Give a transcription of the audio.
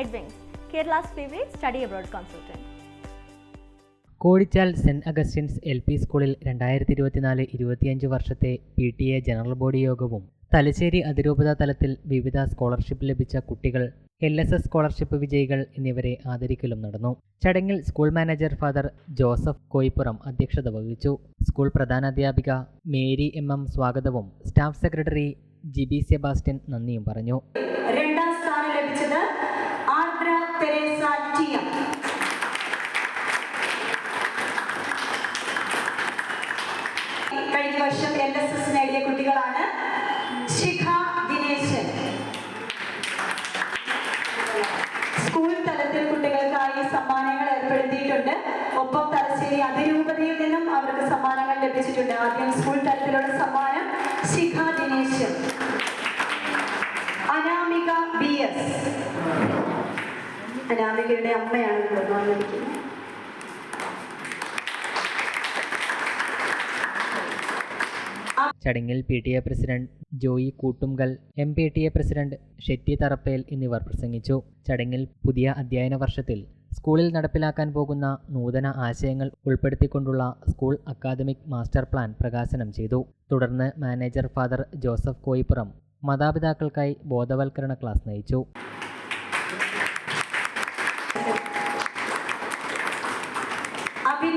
Edwings, Kerala's favorite study abroad consultant. Kozhichal saint Augustine's L P സ്കൂളിൽ രണ്ടായിരത്തി ഇരുപത്തിനാല് ഇരുപത്തിയഞ്ച് വർഷത്തെ P T A general body യോഗവും തലശ്ശേരി അതിരൂപത തലത്തിൽ വിവിധ സ്കോളർഷിപ്പ് ലഭിച്ച കുട്ടികൾ എൽ എസ് എസ് സ്കോളർഷിപ്പ് വിജയികൾ എന്നിവരെ ആദരിക്കലും നടന്നു. ചടങ്ങിൽ school manager father Joseph Koyippuram അധ്യക്ഷത വഹിച്ചു. സ്കൂൾ പ്രധാനാധ്യാപിക മേരി എം എം സ്വാഗതവും staff secretary G B Sebastian നന്ദിയും പറഞ്ഞു. കഴിഞ്ഞ വർഷം എൽ എസ് എസ് നേടിയ കുട്ടികളാണ് ശിഖ ദിനേശൻ. സ്കൂൾ തലത്തിൽ കുട്ടികൾക്കായി സമ്മാനങ്ങൾ ഏർപ്പെടുത്തിയിട്ടുണ്ട്. ഒപ്പം തലശ്ശേരി അതിരൂപതയിൽ നിന്നും അവർക്ക് സമ്മാനങ്ങൾ ലഭിച്ചിട്ടുണ്ട്. ആദ്യം സ്കൂൾ തലത്തിലുള്ള സമ്മാനം ശിഖ ദിനേശൻ. അനാമിക ബി എസ് അനാമികയുടെ അമ്മയാണ് ഇവിടെ ചടങ്ങിൽ P T A president Joy Koottumkal M P T A president Shetty Tharappel എന്നിവർ പ്രസംഗിച്ചു. ചടങ്ങിൽ പുതിയ അധ്യയന വർഷത്തിൽ സ്കൂളിൽ നടപ്പിലാക്കാൻ പോകുന്ന നൂതന ആശയങ്ങൾ ഉൾപ്പെടുത്തിക്കൊണ്ടുള്ള സ്കൂൾ അക്കാദമിക് മാസ്റ്റർ പ്ലാൻ പ്രകാശനം ചെയ്തു. തുടർന്ന് മാനേജർ ഫാദർ ജോസഫ് കോയിപ്പുറം മാതാപിതാക്കൾക്കായി ബോധവൽക്കരണ ക്ലാസ് നയിച്ചു. അബിൻ